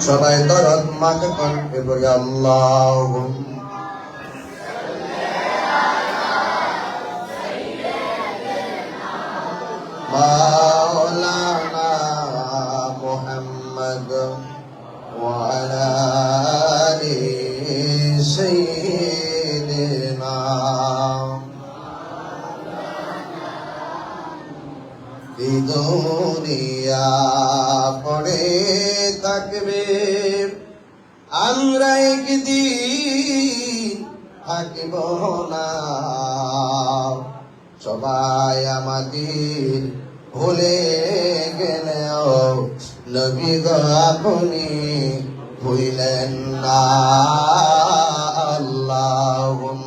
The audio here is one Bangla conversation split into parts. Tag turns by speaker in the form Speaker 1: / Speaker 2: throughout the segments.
Speaker 1: সবাই দরদ মাকে করবে বলে আল্লাহ মাওলানা মুহাম্মদ ওয়ালা আলি সাইয়্যিদ দুনিয়া পড়ে থাকবে। আমরা একদিন থাকিব না। সবাই আমাদের ভুলে গেলেও নবী গো আপনি ভুলেন না। আল্লাহুম্মা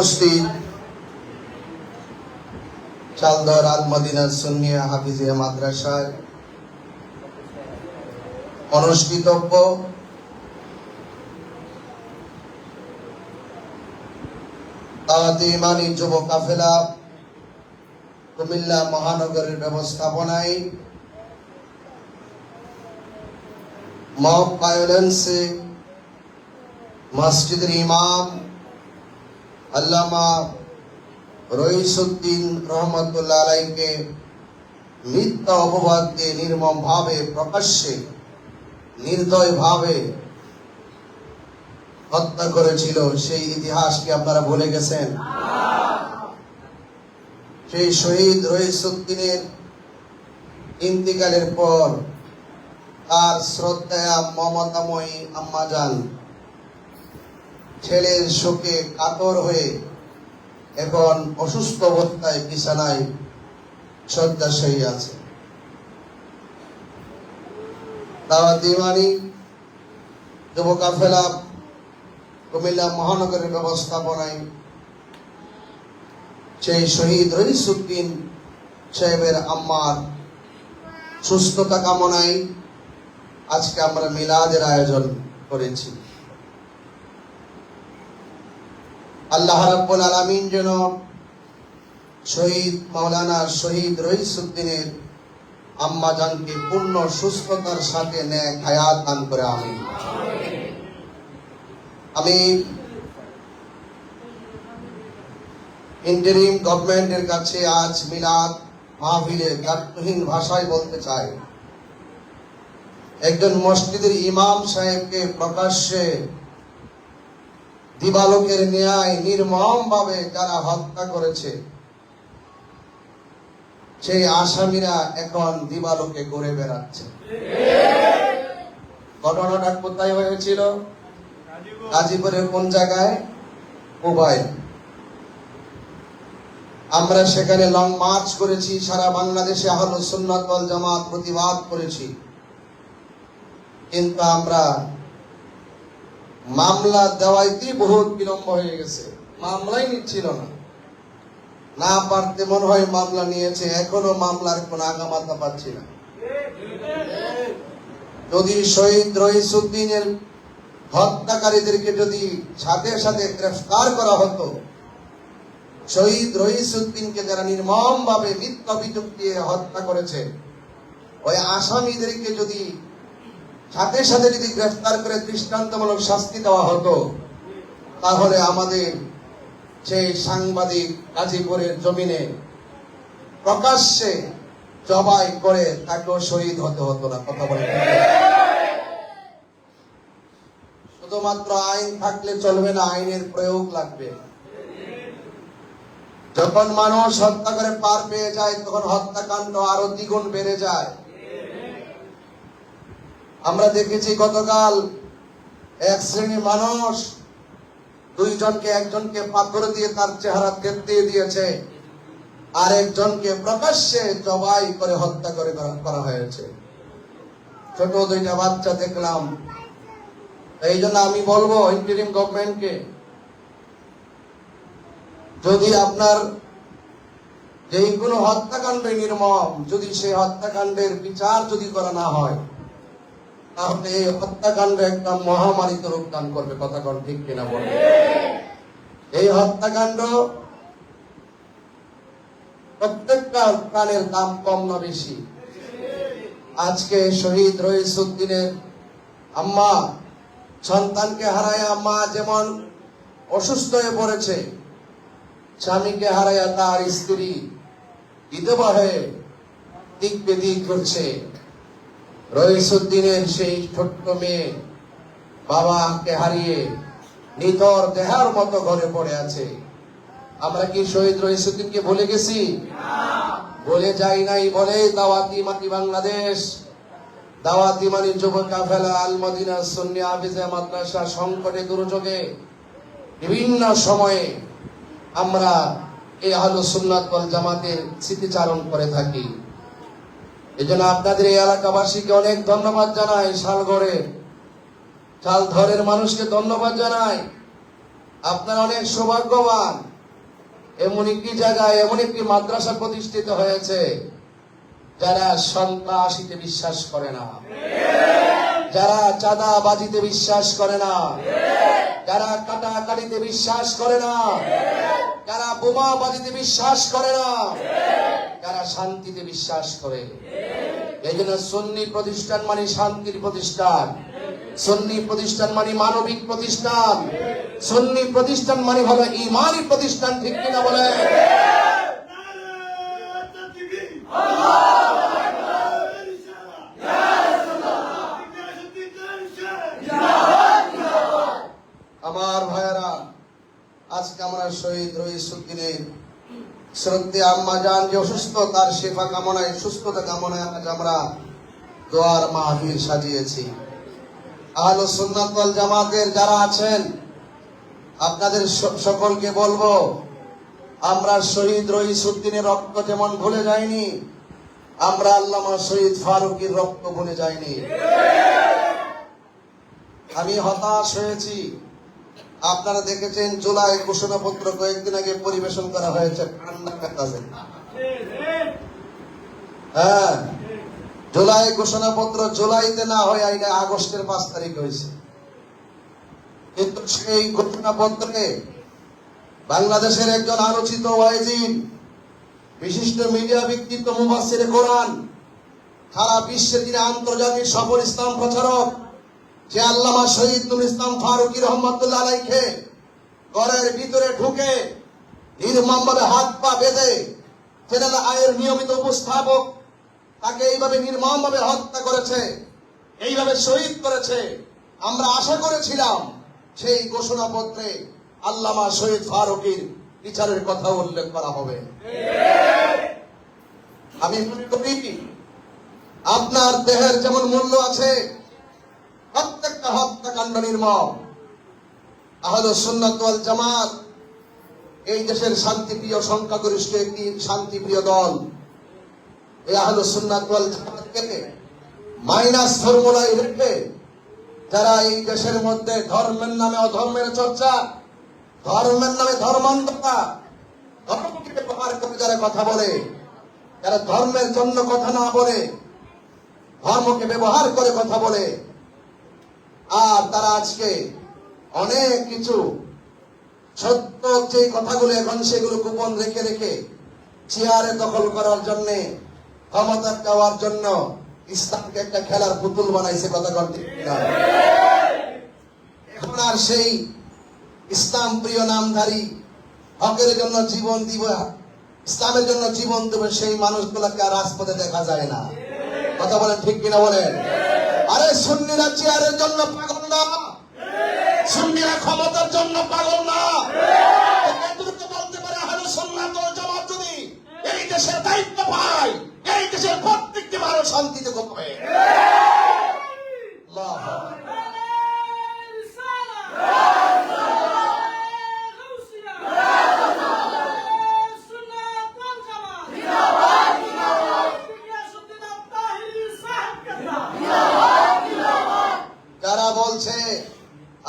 Speaker 1: উপস্থিত চালদর আল মদিনা সুন্নিয়া হাফিজিয়া মাদ্রাসায় অনুষ্ঠিতব্য যুব কাফেলা কুমিল্লা মহানগরের ব্যবস্থাপনায় মব ভায়োলেন্সে মসজিদের ইমাম আল্লামা রইসুদ্দিন রহমতুল্লাহ আলাইকে মিথ্যা অপবাদ দিয়ে নির্মম ভাবে প্রকাশ্যে নির্দয় ভাবে হত্যা করেছিল, সেই ইতিহাস কি আপনারা ভুলে গেছেন? সেই শহীদ রহিসুদ্দিনের ইন্তিকালের পর তার শ্রদ্ধা মমতাময়ী আম্মাজান ছেলের শোকে কাতর হয়ে এখন অসুস্থ অবস্থায় বিছানায় শয্যাশয়ী আছে। কুমিল্লা মহানগরের ব্যবস্থাপনায় সেই শহীদ রহিসুদ্দিন সাহেবের আম্মার সুস্থতা কামনায় আজকে আমরা মিলাদের আয়োজন করেছি। আল্লাহ রাব্বুল আলামিন যেন শহীদ মাওলানা শহীদ রহিসুদ্দিনের আম্মা জানকে পূর্ণ সুস্থতার সাথে ন্যায় হায়াত দান করে আমি আমি ইন্টারিম গভর্নমেন্টের কাছে আজ মিলাদ মাহফিলে গাত্রহীন ভাষায় বলতে চাই। একজন মসজিদের ইমাম সাহেবকে প্রকাশ্যে দিবালোকের ন্যায় নির্মম ভাবে যারা হত্যা করেছে। সেই আসামিরা এখন দিবালোকে ঘুরে বেড়াচ্ছে। ঘটনাটা কোথায় হয়েছিল? গাজীপুরের কোন জায়গায়? মোবাইল। আমরা সেখানে লং মার্চ করেছি, সারা বাংলাদেশে আহল সুন্নাত জামাত প্রতিবাদ করেছি। কিন্তু আমরা মামলা দেওয়াইতেই বহুত বিলম্ব হয়ে গেছে। মামলাই নিচ্ছিল না। না পারতে মনে হয় মামলা নিয়েছে, এখনও মামলার কোন আগামাতা পাচ্ছি না। যদি শহীদ রহিসুদ্দিনের হত্যাকারীদেরকে যদি সাথে সাথে গ্রেফতার করা হতো, শহীদ রহিসুদ্দিনকে যারা নির্মম ভাবে মিথ্যা অভিযোগ দিয়ে হত্যা করেছে, ওই আসামিদেরকে যদি সাথে সাথে যদি গ্রেফতার করে দৃষ্টান্তমূলক শাস্তি দেওয়া হতো, তাহলে আমাদের সেই সাংবাদিক গাজীপুরের জমিনে প্রকাশ্যে জবাই করে তাকেও শহীদ হতে হতো না, কথা বলে শুধুমাত্র আইন থাকলে চলবে না, আইনের প্রয়োগ লাগবে। যখন মানুষ হত্যা করে পার পেয়ে যায়, তখন হত্যাকাণ্ড আরও দ্বিগুণ বেড়ে যায়। আমরা দেখেছি গতকাল এক শ্রেণির মানুষ দুইজনকে, একজনকে পাথর দিয়ে তার চেহারা দিয়ে দিয়েছে। আর একজনকে প্রকাশ্যে জবাই করে হত্যা করা- করা হয়েছে। ছোট দুইটা বাচ্চা দেখলাম। এই জন্য আমি বলব ইন্টারিম গভর্নমেন্টকে যদি আপনার যেই কোনো হত্যাকাণ্ডে নির্মম, যদি সেই হত্যাকাণ্ডের বিচার যদি করা না হয় তাহলে এই হত্যাকাণ্ড একটা মহামারীতে রূপ দান করবে ঠিক কিনা এই হত্যাকাণ্ড প্রত্যেকটা প্রাণের দাম কম না বেশি। আজকে শহীদ রহিসুদ্দিনের আম্মা, সন্তানকে হারায় যেমন অসুস্থ হয়ে পড়েছে, স্বামীকে হারাইয়া তার স্ত্রী দিক বেদিক করছে। রহিসুদ্দিনের সেই ছোট্ট মেয়ে বাবাকে হারিয়ে নিতর দেহার মতো ঘরে পড়ে আছে। আমরা কি শহীদ রহিসুদ্দিনকে ভুলে গেছি? বলে যাই নাই বলে দাওয়াতি মাটি বাংলাদেশ। দাওয়াতি মানি যুব কাফেলা আল মদিনা সুন্নি আবিজা মাদ্রাসা সংকটে দুর্যোগে বিভিন্ন সময়ে আমরা এই আহলু সুন্নাত জামাতের স্মৃতিচারণ করে থাকি। এই জন্য আপনাদের এই এলাকাবাসীকে অনেক ধন্যবাদ জানাই শালগড়ে। শালধরের মানুষকে ধন্যবাদ জানাই। আপনারা অনেক সৌভাগ্যবান। এমন একটি জায়গায় এমন একটি মাদ্রাসা প্রতিষ্ঠিত হয়েছে, যারা সন্ত্রাসীতে বিশ্বাস করে না। যারা চাঁদাবাজিতে বিশ্বাস করে না। যারা কাটাকাটিতে বিশ্বাস করে না। যারা বোমাবাজিতে বিশ্বাস করে না? কারা শান্তিতে বিশ্বাস করে? এই জন্য সন্নি প্রতিষ্ঠান মানে শান্তির প্রতিষ্ঠান। সন্নি প্রতিষ্ঠান মানে মানবিক প্রতিষ্ঠান। সন্নি প্রতিষ্ঠান মানে হলো ইমানি প্রতিষ্ঠান, ঠিক কিনা বলে আমার ভাইয়েরা আজকে আমরা শহীদ রহিসুদ্দিনের শ্রদ্ধে আম্মা যান যে অসুস্থ, তার শেফা কামনায়, সুস্থতা কামনায় আজ আমরা দোয়ার মাহফিল সাজিয়েছি। আহলো সুন্নাত ওয়াল জামাতের যারা আছেন, আপনাদের সকলকে বলব, আমরা শহীদ রহিসুদ্দিনের রক্ত যেমন ভুলে যাইনি আমরা আল্লামা শহীদ ফারুকের রক্ত ভুলে যাইনি আমি হতাশ হয়েছি। আপনারা দেখেছেন জুলাই ঘোষণাপত্র কয়েকদিন আগে পরিবেশন করা হয়েছে হ্যাঁ জুলাই জুলাইতে না আইনে আগস্টের পাঁচ তারিখ হয়েছে। কিন্তু সেই বাংলাদেশের একজন আলোচিত ওয়াইজিন, বিশিষ্ট মিডিয়া ব্যক্তিত্ব মুবাসির কোরআন, সারা বিশ্বে তিনি আন্তর্জাতিক সফল ইসলাম প্রচারক যে আল্লামা শহীদ নুর ইসলাম ফারুকি রহমতুল্লাহ আলাইকে ঘরের ভিতরে ঢুকে নির্মমভাবে হাত পা বেঁধে চ্যানেল আয়ের নিয়মিত উপস্থাপক তাকে এইভাবে নির্মমভাবে হত্যা করেছে, এইভাবে শহীদ করেছে। আমরা আশা করেছিলাম সেই ঘোষণাপত্রে আল্লামা শহীদ ফারুকির বিচারের কথা উল্লেখ করা হবে। আমি আপনার দেহের যেমন মূল্য আছে প্রত্যেকটা হত্যাকাণ্ড নির্মম। আহলে সুন্নাত জামাত, এই দেশের শান্তিপ্রিয় সংখ্যাগরিষ্ঠ একটি শান্তিপ্রিয় দল। এই আহলে ওয়াল জামাতকে মাইনাস ফর্মুলায় রেখে যারা এই দেশের মধ্যে ধর্মের নামে অধর্মের চর্চা, ধর্মের নামে ধর্মান্ততা ধর্মকে ব্যবহার করে যারা কথা বলে, যারা ধর্মের জন্য কথা না বলে, ধর্মকে ব্যবহার করে কথা বলে আর তারা আজকে অনেক কিছু সত্য যে কথাগুলো এখন সেগুলো গোপন রেখে রেখে চেয়ারে দখল করার জন্য, ক্ষমতা দেওয়ার জন্য ইসলামকে একটা খেলার পুতুল বানাইছে, কথা করতে এখন আর সেই ইসলাম প্রিয় নামধারী হকের জন্য জীবন দিব, ইসলামের জন্য জীবন দেবে সেই মানুষগুলোকে আর রাজপথে দেখা যায় না। কথা বলেন ঠিক কিনা বলেন? আরে সুন্নিরা চেয়ারের জন্য পাগল না। সুন্নিরা ক্ষমতার জন্য পাগল না। নেতৃত্ব বলতে পারে আহলে সুন্নাত ওয়াল জামাত যদি এই দেশের দায়িত্ব পায়, এই দেশের প্রত্যেকটি মানুষ শান্তিতে করবে আল্লাহু আকবার। যারা বলছে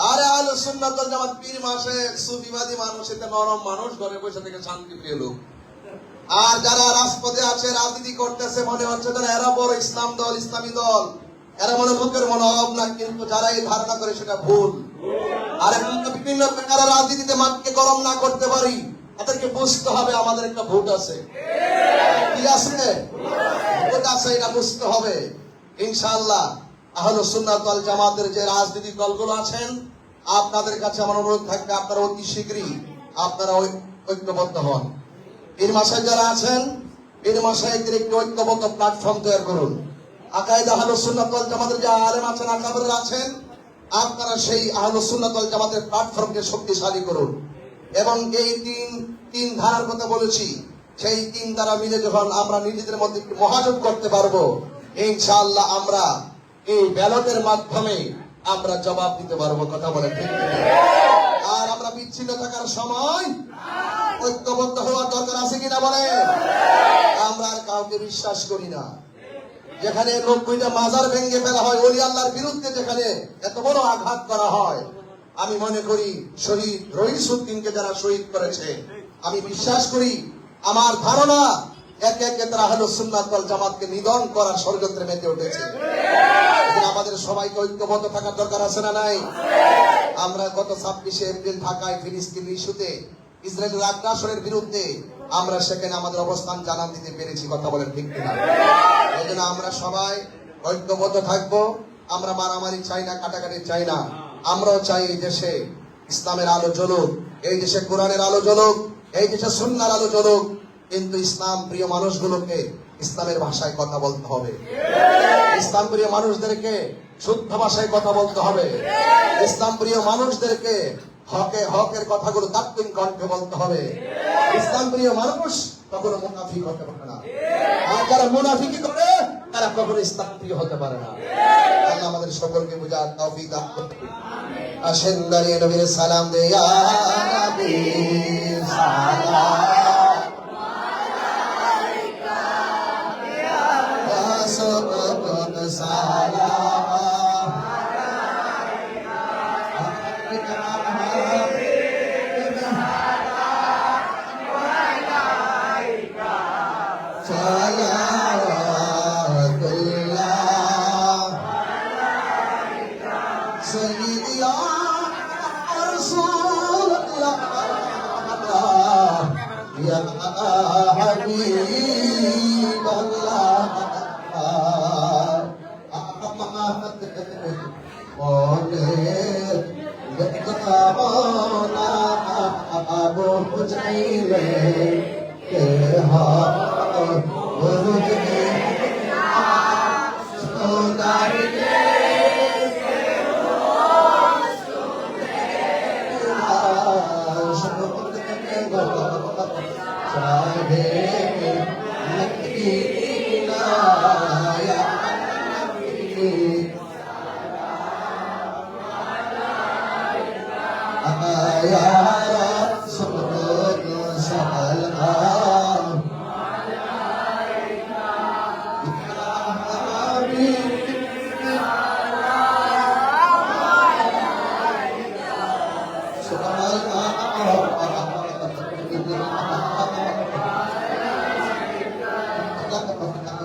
Speaker 1: আরে আলো সুন্নাত ওয়াল জামাত পীর মাসে সুফি মানুষ এতে নরম মানুষ ঘরে বসে থেকে শান্তি প্রিয় লোক আর যারা রাজপথে আছে রাজনীতি করতেছে মনে হচ্ছে যেন এরা বড় ইসলাম দল, ইসলামী দল। এরা মনে লোকের মনোভাব না, কিন্তু যারা এই ধারণা করে সেটা ভুল। আর বিভিন্ন রাজনীতিতে মাঠকে গরম না করতে পারি, তাদেরকে বুঝতে হবে আমাদের একটা ভোট আছে। কি আছে? ভোট আছে, এটা বুঝতে হবে। ইনশাআল্লাহ সুন্নাত জামাতের যে রাজনৈতিক দলগুলো আছেন, আপনাদের কাছে আমার অনুরোধ থাকবে, আপনারা অতি শীঘ্রই আপনারা ঐক্যবদ্ধ হন। পীর মাসায় যারা আছেন পীর মাসায়কদের একটি ঐক্যবদ্ধ প্ল্যাটফর্ম তৈরি করুন। আকাইদ আহলে সুন্নাত জামাতের যে আলেম আছেন আকাবের আছেন, আপনারা সেই আহলে সুন্নাত ওয়াল জামাতের প্ল্যাটফর্মকে শক্তিশালী করুন। এবং এই তিন তিন ধারার কথা বলেছি, সেই তিন ধারা মিলে যখন আমরা নিজেদের মধ্যে একটি মহাজোট করতে পারব, ইনশাআল্লাহ আমরা এই ব্যালটের মাধ্যমে আমরা জবাব দিতে পারব, কথা বলে ঠিক আর আমরা বিচ্ছিন্ন থাকার সময় ঐক্যবদ্ধ হওয়ার দরকার আছে কিনা বলে আমরা আর কাউকে বিশ্বাস করি না। যেখানে নব্বইটা মাজার ভেঙে ফেলা হয়, ওলি আল্লাহর বিরুদ্ধে যেখানে এত বড় আঘাত করা হয়, আমি মনে করি শহীদ রহিসুদ্দিনকে যারা শহীদ করেছে, আমি বিশ্বাস করি আমার ধারণা, একে একে তারা হলো সুন্নাত ওয়াল জামাতকে নিধন করার ষড়যন্ত্রে মেতে উঠেছে। আমাদের সবাইকে ঐক্যবদ্ধ থাকার দরকার আছে না নাই? আমরা গত ছাব্বিশে এপ্রিল ঢাকায় ফিলিস্তিন ইস্যুতে ইসরায়েলের আগ্রাসনের বিরুদ্ধে আমরা সেখানে আমাদের অবস্থান জানান দিতে পেরেছি, কথা বলেন ঠিক কিনা? এই জন্য আমরা সবাই ঐক্যবদ্ধ থাকব। আমরা মারামারি চাই না, কাটাকাটি চাই না। আমরাও চাই এই দেশে ইসলামের আলো জ্বলুক, এই দেশে কোরআনের আলো জ্বলুক, এই দেশে সুন্নার আলো জ্বলুক। কিন্তু ইসলাম প্রিয় মানুষগুলোকে ইসলামের ভাষায় কথা বলতে হবে। ইসলাম প্রিয় মানুষদেরকে শুদ্ধ ভাষায় কথা বলতে হবে। ইসলাম প্রিয় মানুষদেরকে হকে হকের কথাগুলো তাত্ত্বিক কণ্ঠে বলতে হবে। ইসলাম প্রিয় মানুষ কখনো মুনাফি হতে পারে না। আর যারা মুনাফিকি করে তারা কখনো ইসলাম প্রিয় হতে পারে না। আল্লাহ আমাদের সকলকে বুঝা তৌফিক দান করুন। আসেন দাঁড়িয়ে নবীর সালাম দেয়া। নবী সালাম। ها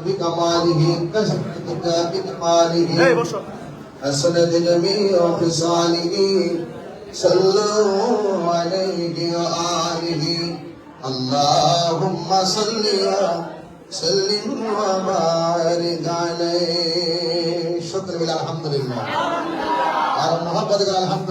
Speaker 1: بكماله كشفتك بكماله أسند جميع خصاله صلوا عليه وآله اللهم صل وسلم وبارك عليه شكر بالله الحمد لله على محبتك الحمد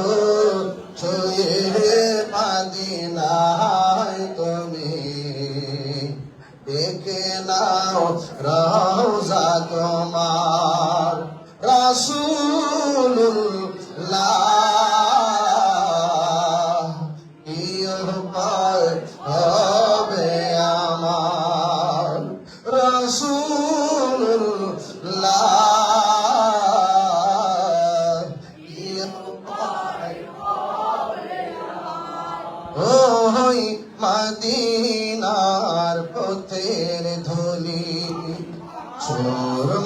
Speaker 1: ধুলি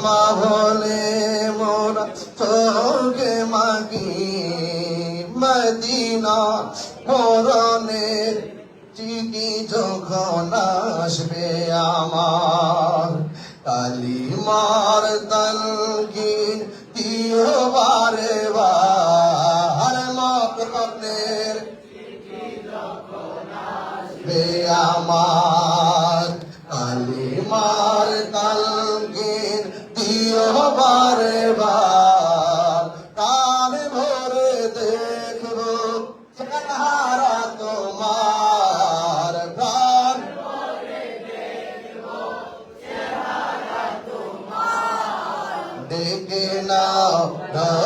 Speaker 1: মা বলে মোরা তোকে মাগি মদিনা মরণের ডেকে নাও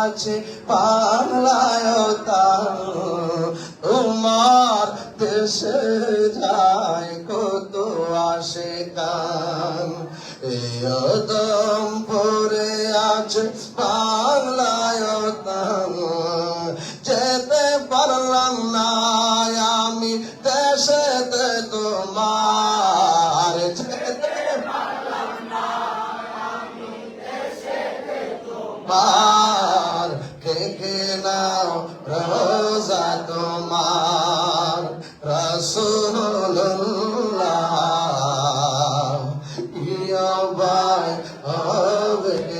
Speaker 1: আছে তার। তোমার দেশে যায় কত আসে কান এদম পরে আছে পাগলায় ആവണ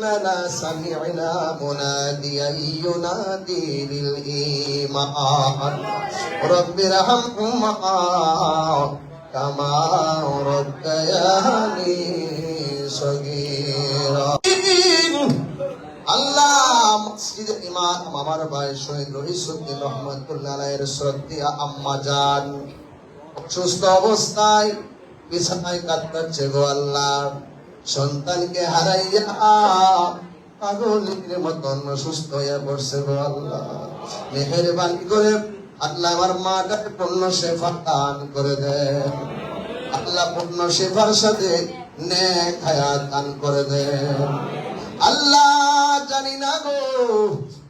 Speaker 1: إننا سمعنا مناديا ينادي للإيمان رب ارحمهما كما ربياني صغيرا আল্লাহ মসজিদের ইমাম আমার ভাই শহীদ রহিসুদ্দিন রহমতুল্লাহ আলাইহির শ্রদ্ধেয় আম্মা জান সুস্থ অবস্থায় বিছানায় কাতরাচ্ছে গো আল্লাহ সন্তানকে হারাইয়া পাগলের মতন সুস্থ হয়ে পড়ছে গো আল্লাহ। মেহেরবানি করে আল্লাহ আমার মাটাকে পূর্ণ সেফা দান করে দে। আল্লাহ পূর্ণ শেফার সাথে নেক হায়াত দান করে দে। আল্লাহ জানি না গো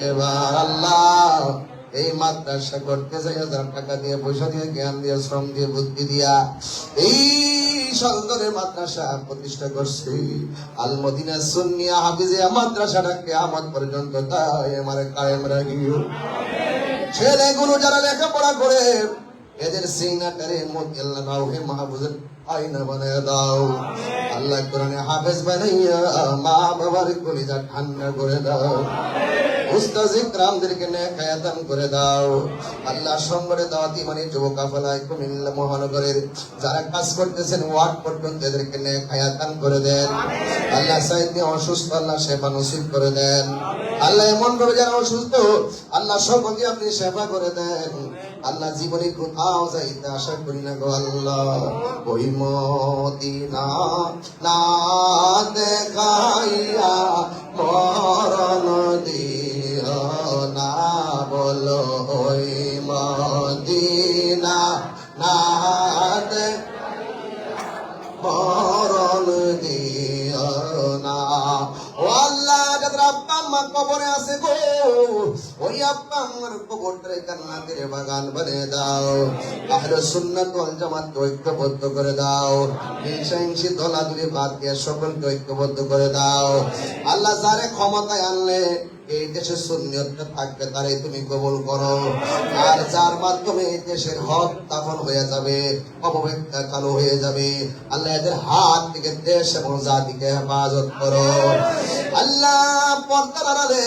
Speaker 1: বারে আল্লাহ এই মাদ্রাসা করতে চাই হাজার টাকা দিয়ে পয়সা দিয়ে, জ্ঞান দিয়ে, শ্রম দিয়ে, বুদ্ধি দিয়া এই সরকারের মাদ্রাসা প্রতিষ্ঠা করছি। আল মদিনা সুন্নিয়া হাফিজিয়া মাদ্রাসাটাকে আমার পর্যন্ত তাই আমার কায়েম রাখিও। ছেলেগুলো যারা লেখাপড়া করে, এদের সিগনাটারে মধ্যে আল্লাহ নাও হে মাহফুজের আইনা বানায় দাও। আল্লাহ কোরআনে হাফেজ বানাইয়া মা বাবার কলিজা ঠান্ডা করে দাও। আল্লাহ সঙ্গরে দাওয়াতি মানে করে দেন। আল্লাহ সেবা এমন সেবা কোথাও যাইতে আশা করি না গো না দেখাইয়া গো ওই আব্বা আম্মার কবরটারে জান্নাতের বাগান দাও আহলে সুন্নাত ওয়াল ঐক্যবদ্ধ করে দাও হিংসাহিংসি দলাদুলি বাদ দিয়ে সকলকে ঐক্যবদ্ধ করে দাও আল্লাহ যারে ক্ষমতায় আনলে এই দেশে সুন্নিয়তটা থাকবে তারে তুমি কবল করো। আর যার মাধ্যমে এই দেশের হক দাফন হয়ে যাবে অপব্যক্তা কালো হয়ে যাবে, আল্লাহ এদের হাত থেকে দেশ এবং জাতিকে হেফাজত করো। আল্লাহ আড়ালে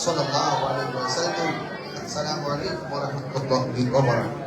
Speaker 1: সাল্লাল্লাহু আলাইহি ওয়াসাল্লাম আসসালামু আলাইকুম ওয়া রাহমাতুল্লাহি ওয়া বারাকাতুহু